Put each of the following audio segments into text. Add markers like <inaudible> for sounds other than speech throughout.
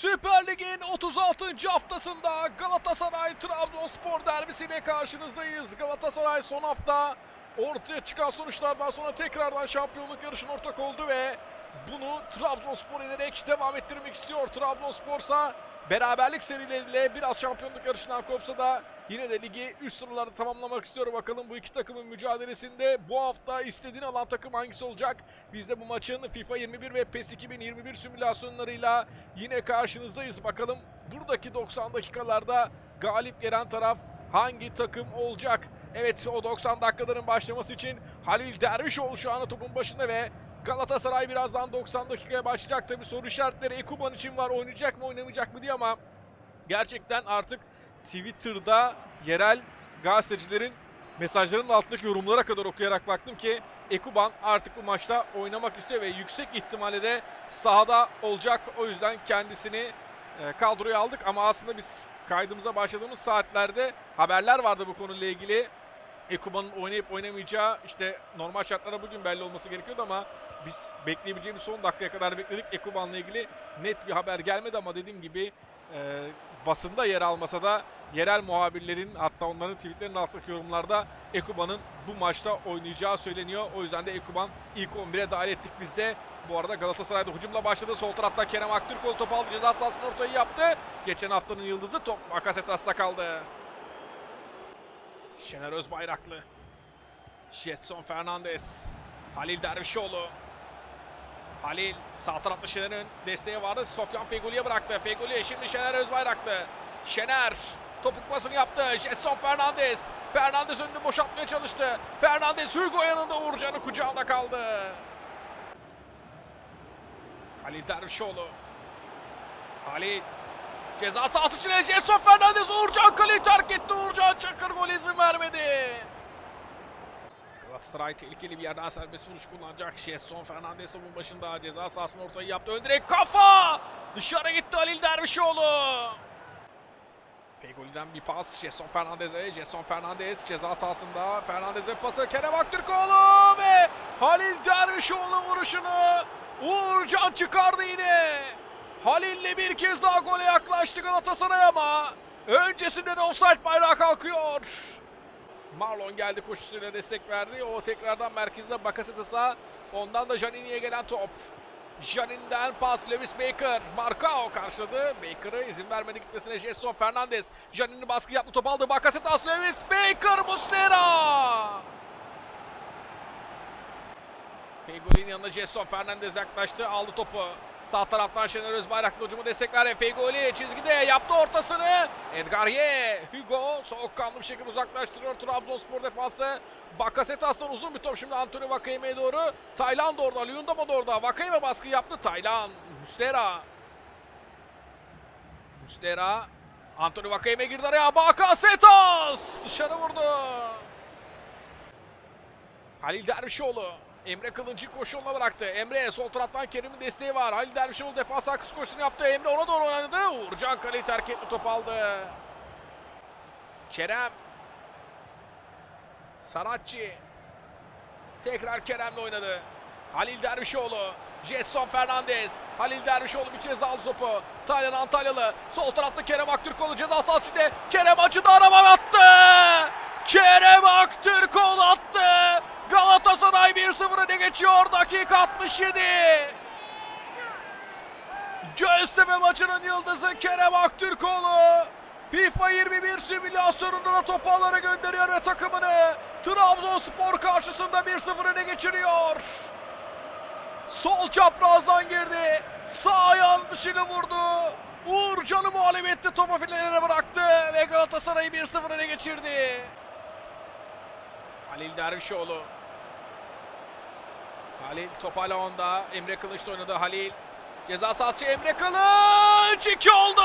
Süper Lig'in 36. haftasında Galatasaray Trabzonspor derbisiyle karşınızdayız. Galatasaray son hafta ortaya çıkan sonuçlardan sonra tekrardan şampiyonluk yarışına ortak oldu ve bunu Trabzonspor inerek devam ettirmek istiyor. Trabzonspor'sa beraberlik serileriyle biraz şampiyonluk yarışından kopsa da yine de ligi üst sıralarda tamamlamak istiyor. Bakalım bu iki takımın mücadelesinde bu hafta istediğini alan takım hangisi olacak? Biz de bu maçın FIFA 21 ve PES 2021 simülasyonlarıyla yine karşınızdayız. Bakalım buradaki 90 dakikalarda galip gelen taraf hangi takım olacak? Evet o 90 dakikaların başlaması için Halil Dervişoğlu şu anda topun başında ve Galatasaray birazdan 90 dakikaya başlayacak. Tabi soru işaretleri Ekuban için var. Oynayacak mı oynamayacak mı diye ama gerçekten artık Twitter'da yerel gazetecilerin mesajlarının altındaki yorumlara kadar okuyarak baktım ki Ekuban artık bu maçta oynamak istiyor ve yüksek ihtimalle de sahada olacak. O yüzden kendisini e, kadroya aldık ama aslında biz kaydımıza başladığımız saatlerde haberler vardı bu konuyla ilgili. Ekuban'ın oynayıp oynamayacağı işte normal şartlarda bugün belli olması gerekiyordu ama biz bekleyebileceğimiz son dakikaya kadar bekledik. Ekuban'la ilgili net bir haber gelmedi ama dediğim gibi e, basında yer almasa da yerel muhabirlerin hatta onların tweetlerinin altındaki yorumlarda Ekuban'ın bu maçta oynayacağı söyleniyor. O yüzden de Ekuban ilk 11'e dahil ettik biz de. Bu arada Galatasaray'da hücumla başladı. Sol tarafta Kerem Aktürkoğlu topu aldı. Ceza sahasının ortayı yaptı. Geçen haftanın yıldızı top Bakasetas'ta kaldı. Şener Özbayraklı. Jetson Fernandez. Halil Dervişoğlu. Halil sağ tarafta Şener'in desteği vardı. Sofyan Fegoli'ye bıraktı. Fegoli şimdi Şener Özbayraklı. Şener topuk pasını yaptı. Jetson Fernandez. Fernandez önünü boşaltmaya çalıştı. Fernandez Hugo yanında Uğurcan'ın kucağında kaldı. Halil Dervişoğlu. Halil Ceza sahası içine Jetson Fernandez Uğurcan kaleyi terk etti. Uğurcan Çakır gol izin vermedi. Galatasaray tehlikeli bir yerden serbest vuruş kullanacak. Jetson Fernandez topun başında ceza sahasının ortayı yaptı. Ön direkt kafa! Dışarı gitti Halil Dervişoğlu. Fegoli'den bir pas Jetson Fernandez'e. Jetson Fernandez ceza sahasında. Fernandez'e pası Kerem Aktürkoğlu ve Halil Dervişoğlu vuruşunu Uğurcan çıkardı yine. Halil'le bir kez daha gole yaklaştı Galatasaray ama öncesinde de offside bayrağı kalkıyor. Marlon geldi koşusuyla destek verdi. O tekrardan merkezde Bakasetas'a. Ondan da Janini'ye gelen top. Janin'den pas Lewis Baker. Marcao karşıladı. Baker'a izin vermedi gitmesine Jetson Fernandez. Janin'i baskı yaptı top aldı. Bakasetas Lewis Baker Muslera. Fegoli'nin yanına Jetson Fernandez yaklaştı. Aldı topu. Sağ taraftan Şener Özbayraklı hücumu destek verdi. Fegoli çizgide yaptı ortasını. Edgar Ye. Hugo soğukkanlı bir şekilde uzaklaştırıyor Trabzonspor defansı. Bakasetas'tan uzun bir top şimdi Antonio Vakayeme'ye doğru. Taylan da orada. Luyendama da orada. Vakayeme baskı yaptı. Taylan. Mustera. Mustera. Antonio Vakayeme girdi araya. Bakasetas. Dışarı vurdu. Halil Dervişoğlu. Emre Kılıncı koşu yoluna bıraktı. Emre sol taraftan Kerim'in desteği var. Halil Dervişoğlu defans arkası koşusunu yaptı. Emre ona doğru oynadı. Uğurcan kaleyi terk etti top aldı. Kerem. Sanatçı. Tekrar Kerem'le oynadı. Halil Dervişoğlu. Jetson Fernandez. Halil Dervişoğlu bir kez daha aldı topu. Taylan Antalyalı. Sol tarafta Kerem Aktürkoğlu ceza sahasında. Kerem açıda araba attı. Kerem Aktürkoğlu attı. Galatasaray 1-0 öne geçiyor. Dakika 67. Göztepe maçının yıldızı Kerem Aktürkoğlu. FIFA 21 simülasyonunda da topu alana gönderiyor ve takımını Trabzonspor karşısında 1-0 öne geçiriyor. Sol çaprazdan girdi. Sağ ayağın dışıyla vurdu. Uğurcan'ı muhalif etti. Topu filelere bıraktı ve Galatasaray'ı 1-0 öne geçirdi. Halil Dervişoğlu. Halil top hala onda. Emre Kılıç da oynadı. Halil. Ceza sahası Emre Kılıç 2 oldu.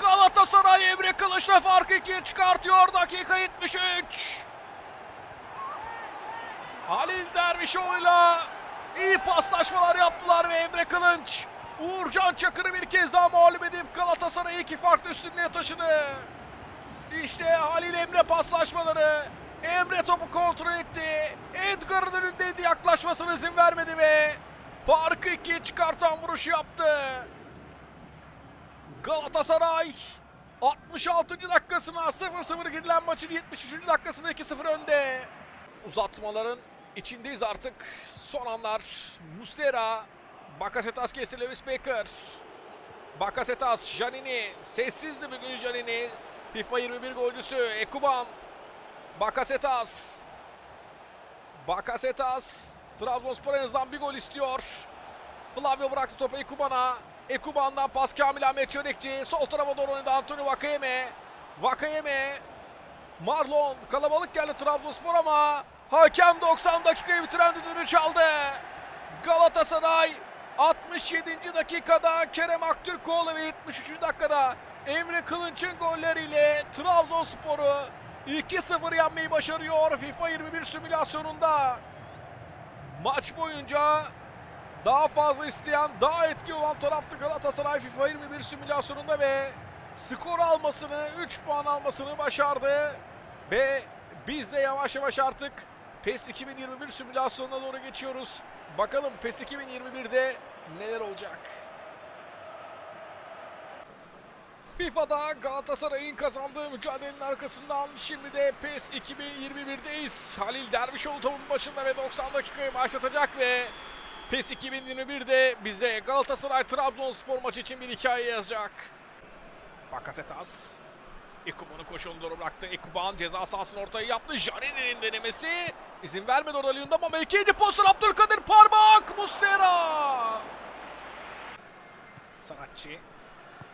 Galatasaray Emre Kılıç'la farkı 2'ye çıkartıyor. Dakika 73. Halil Dervişoğlu'yla iyi paslaşmalar yaptılar ve Emre Kılınç Uğurcan Çakır'ı bir kez daha mağlup edip Galatasaray'ı iki farklı üstünlüğe taşıdı. İşte Halil Emre paslaşmaları. Emre topu kontrol etti. Yaklaşmasına izin vermedi ve farkı ikiye çıkartan vuruş yaptı. Galatasaray 66. dakikasına 0-0 gidilen maçın 73. dakikasında 2-0 önde. Uzatmaların içindeyiz artık. Son anlar. Muslera, Bakasetas kesti Lewis Baker. Bakasetas, Janini. Sessizdi bugün Janini. FIFA 21 golcüsü Ekuban. Bakasetas. Bakasetas. Trabzonspor en azından bir gol istiyor. Flavio bıraktı topu Ekuban'a. Ekuban'dan pas Kamil Ahmet Çörekçi. Sol tarafa doğru oynadı Antonio Vakayeme. Vakayeme. Marlon kalabalık geldi Trabzonspor ama hakem 90 dakikayı bitiren düdüğünü çaldı. Galatasaray 67. dakikada Kerem Aktürkoğlu ve 73. dakikada Emre Kılınç'ın golleriyle Trabzonspor'u 2-0 yenmeyi başarıyor FIFA 21 simülasyonunda. Maç boyunca daha fazla isteyen, daha etki olan taraftı Galatasaray FIFA 21 simülasyonunda ve skor almasını, 3 puan almasını başardı. Ve biz de yavaş yavaş artık PES 2021 simülasyonuna doğru geçiyoruz. Bakalım PES 2021'de neler olacak? FIFA'da Galatasaray'ın kazandığı mücadelenin arkasından şimdi de PES 2021'deyiz. Halil Dervişoğlu topun başında ve 90 dakikayı başlatacak ve PES 2021'de bize Galatasaray Trabzonspor maçı için bir hikaye yazacak. Bakasetas. Ekuban'ı koşuğunu doğru bıraktı. Ekuban ceza sahasını ortaya yaptı. Janini'nin denemesi. izin vermedi orada Luyendam ama ikinci pozisyon Abdülkadir Parmak. Mustera. Sanatçı.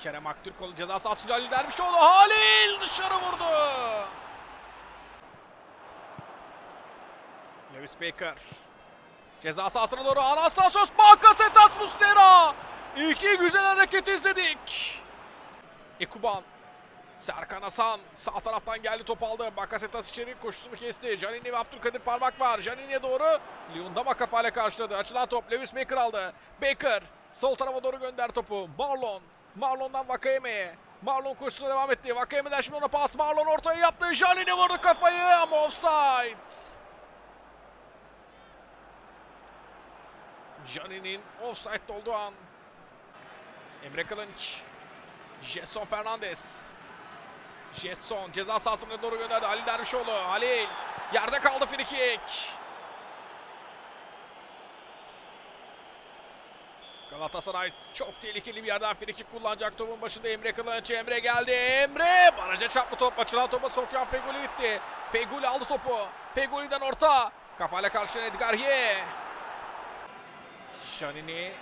Kerem Aktürkoğlu ceza sahasında Halil Dervişoğlu. Halil dışarı vurdu. Lewis Baker. Ceza sahasına doğru Anastasios Bakasetas Mustera. İki güzel hareket izledik. Ekuban. Serkan Hasan sağ taraftan geldi top aldı. Bakasetas içeri koşusunu kesti. Canini ve Abdülkadir parmak var. Canini'ye doğru. Lewandama kafayla karşıladı. Açılan top Lewis Baker aldı. Baker sol tarafa doğru gönder topu. Marlon. Marlon'dan Vakayeme'ye. Marlon koşusuna devam etti. Vakayeme'den şimdi ona pas. Marlon ortaya yaptı. Janini vurdu kafayı ama offside. Janini'nin offside olduğu an. Emre Kılınç. Jetson Fernandez. Jetson ceza sahasına doğru gönderdi. Halil Dervişoğlu. Halil. Yerde kaldı frikik. Galatasaray çok tehlikeli bir yerden frikik kullanacak. Topun başında Emre Kılınç. Emre geldi. Emre. Baraja çarptı top. Açılan topa Sofyan Feguli gitti. Feguli aldı topu. Feguli'den orta. Kafayla karşılayan Edgar Ye. Şanini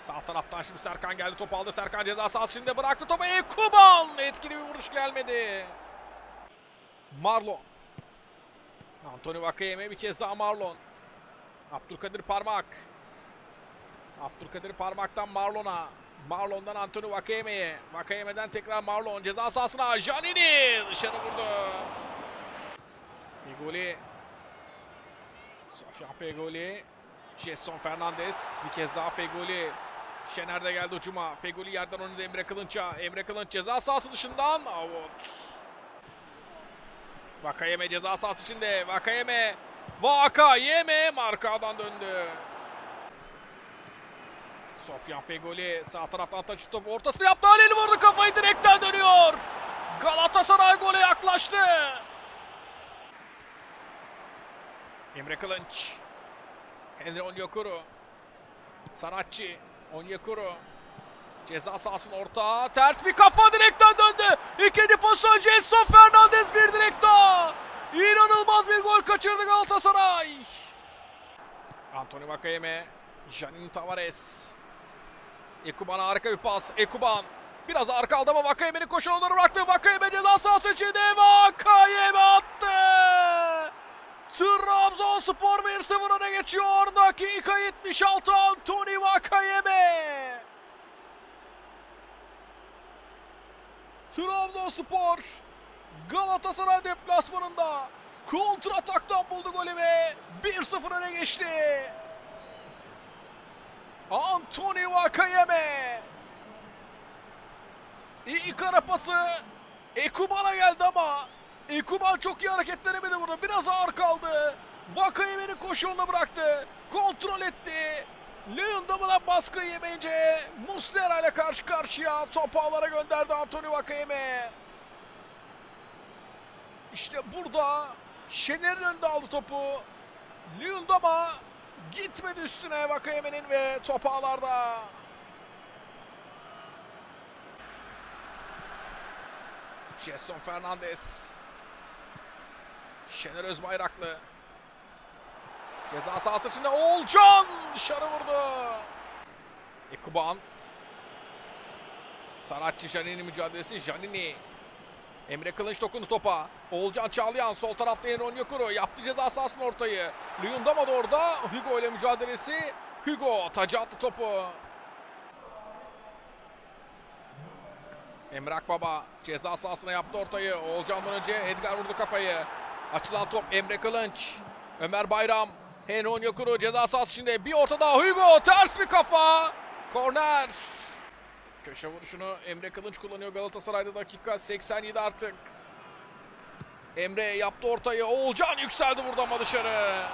Sağ taraftan şimdi Serkan geldi top aldı. Serkan ceza sahasında bıraktı topu. Ekuban etkili bir vuruş gelmedi. Marlon. Anthony Vakayeme bir kez daha Marlon. Abdülkadir Parmak. Abdülkadir Parmak'tan Marlon'a. Marlon'dan Anthony Vakayeme'ye. Vakayeme'den tekrar Marlon ceza sahasına. Janini dışarı vurdu. Fegoli. Sofyan Fegoli. Jetson Fernandez. Bir kez daha Fegoli. Şener de geldi ucuma. Fegoli yerden oynadı Emre Kılınç'a. Emre Kılınç ceza sahası dışından. Out. Vakayeme ceza sahası içinde. Vakayeme. Vakayeme markadan döndü. Sofyan Fegoli sağ taraftan taşı topu ortasını yaptı. Halil vurdu kafayı direkten dönüyor. Galatasaray gole yaklaştı. Emre Kılınç. Henry Onyekuru. Sanatçı. Onyekuru. Ceza sahasının orta. Ters bir kafa direkten döndü. İkinci pozisyon Jetson Fernandez bir direkt daha. İnanılmaz bir gol kaçırdı Galatasaray. Anthony Vakayeme. Janin Tavares. Ekuban harika bir pas. Ekuban. Biraz arka aldı ama Vakayeme'nin koşu doğru bıraktı. Vakayeme ceza sahası içinde. Vakayeme attı. Trabzonspor 1-0 öne geçiyor. Dakika 76 Anthony Vakayeme. Trabzonspor Galatasaray deplasmanında kontra ataktan buldu golü ve 1-0 öne geçti. Anthony Vakayeme. İlk ara pası Ekuban'a geldi ama Ekuban çok iyi hareketlenemedi burada. Biraz ağır kaldı. Vakayeme'nin koşu yoluna bıraktı. Kontrol etti. Lewandowski'na baskı yemeyince Muslera ile karşı karşıya top ağlara gönderdi Antonio Vakayeme. İşte burada Şener'in önünde aldı topu. Lewandowski gitmedi üstüne Vakayeme'nin ve top ağlarda. Jason Fernandez. Şener Özbayraklı. Ceza sahası içinde Oğulcan dışarı vurdu. Ekuban. Sanatçı Janini mücadelesi. Janini. Emre Kılınç dokundu topa. Oğulcan Çağlayan sol tarafta Enron Onyekuru yaptı ceza sahasının ortayı. Luyendama da orada. Hugo ile mücadelesi. Hugo tacı attı topu. Emre Akbaba ceza sahasına yaptı ortayı. Oğulcan'dan önce Edgar vurdu kafayı. Açılan top Emre Kılınç. Ömer Bayram. Henry Onyekuru ceza sahası içinde. Bir orta daha Hugo. Ters bir kafa. Korner. Köşe vuruşunu Emre Kılınç kullanıyor Galatasaray'da dakika 87 artık. Emre yaptı ortayı. Oğulcan yükseldi burada ama dışarı.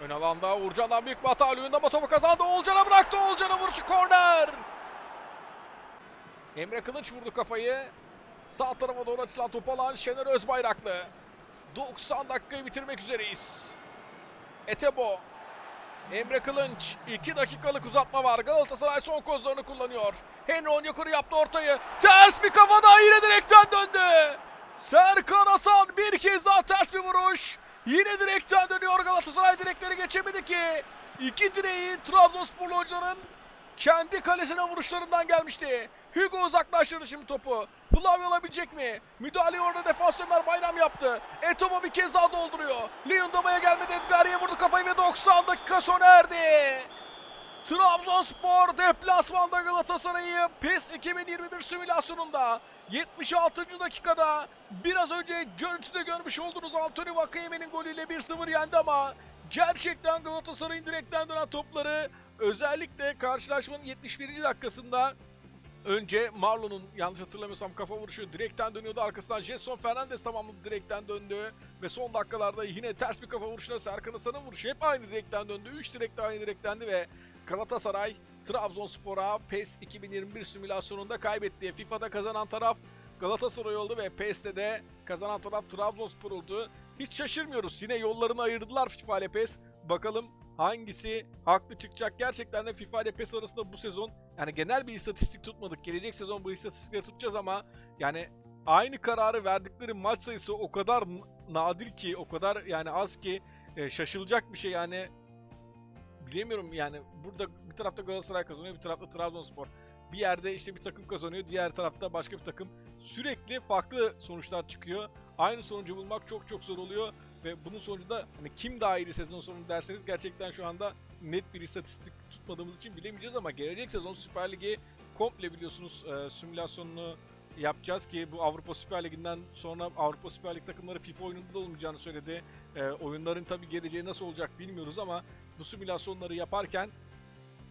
Ön alanda Uğurcan'dan büyük bir hata. Lüyendama topu kazandı. Oğulcan'a bıraktı. Oğulcan'a vuruşu korner. Emre Kılıç vurdu kafayı. Sağ tarafa doğru açılan top alan Şener Özbayraklı. 90 dakikayı bitirmek üzereyiz. Etebo. Emre Kılınç. 2 dakikalık uzatma var. Galatasaray son kozlarını kullanıyor. Henry Onyekuru yaptı ortayı. Ters bir kafa daha yine direkten döndü. Serkan Hasan bir kez daha ters bir vuruş. Yine direkten dönüyor Galatasaray direkleri geçemedi ki. İki direği Trabzonsporlu hocanın kendi kalesine vuruşlarından gelmişti. Hugo uzaklaştırdı şimdi topu. Flavio alabilecek mi? Müdahaleyi orada defans Ömer Bayram yaptı. Etobo bir kez daha dolduruyor. Lewandowski'ye gelmedi. Edgar'ye vurdu 90 dakika sona erdi. Trabzonspor deplasmanda Galatasaray'ı PES 2021 simülasyonunda 76. dakikada biraz önce görüntüde görmüş olduğunuz Antonio Vakayeme'nin golüyle 1-0 yendi ama gerçekten Galatasaray'ın direkten dönen topları özellikle karşılaşmanın 71. dakikasında önce Marlon'un yanlış hatırlamıyorsam kafa vuruşu direkten dönüyordu. Arkasından Jetson Fernandez tamamladı direkten döndü. Ve son dakikalarda yine ters bir kafa vuruşuna Serkan Hasan'ın vuruşu hep aynı direkten döndü. 3 direkt de aynı direktendi ve Galatasaray Trabzonspor'a PES 2021 simülasyonunda kaybetti. FIFA'da kazanan taraf Galatasaray oldu ve PES'te de kazanan taraf Trabzonspor oldu. Hiç şaşırmıyoruz. Yine yollarını ayırdılar FIFA ile PES. Bakalım hangisi haklı çıkacak. Gerçekten de FIFA ile PES arasında bu sezon yani genel bir istatistik tutmadık. Gelecek sezon bu istatistikleri tutacağız ama yani aynı kararı verdikleri maç sayısı o kadar nadir ki, o kadar yani az ki e, şaşılacak bir şey yani bilemiyorum yani burada bir tarafta Galatasaray kazanıyor bir tarafta Trabzonspor. Bir yerde işte bir takım kazanıyor diğer tarafta başka bir takım. Sürekli farklı sonuçlar çıkıyor. Aynı sonucu bulmak çok çok zor oluyor ve bunun sonucunda hani kim daha iyiydi sezon sonu derseniz gerçekten şu anda net bir istatistik tutmadığımız için bilemeyeceğiz ama gelecek sezon Süper Lig'i komple biliyorsunuz e, simülasyonunu yapacağız ki bu Avrupa Süper Ligi'nden sonra Avrupa Süper Lig takımları FIFA oyununda da olmayacağını söyledi. E, oyunların tabii geleceği nasıl olacak bilmiyoruz ama bu simülasyonları yaparken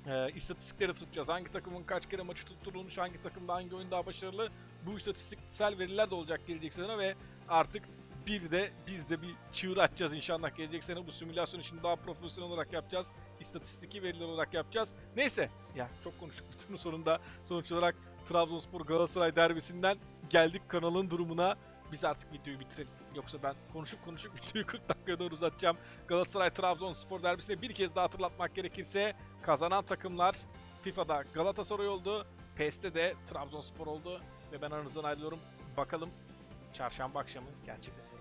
e, istatistikleri tutacağız. Hangi takımın kaç kere maçı tutturulmuş, hangi takımda hangi oyun daha başarılı bu istatistiksel veriler de olacak gelecek sene ve artık bir de biz de bir çığır açacağız inşallah gelecek sene bu simülasyon için daha profesyonel olarak yapacağız. İstatistiki veriler olarak yapacağız. Neyse ya çok konuştuk bütün sonunda sonuç olarak Trabzonspor Galatasaray derbisinden geldik kanalın durumuna. Biz artık videoyu bitirelim. Yoksa ben konuşup konuşup <laughs> videoyu 40 dakikaya doğru uzatacağım. Galatasaray Trabzonspor derbisinde bir kez daha hatırlatmak gerekirse kazanan takımlar FIFA'da Galatasaray oldu. PES'te de Trabzonspor oldu ve ben aranızdan ayrılıyorum. Bakalım çarşamba akşamı gerçekleşecek.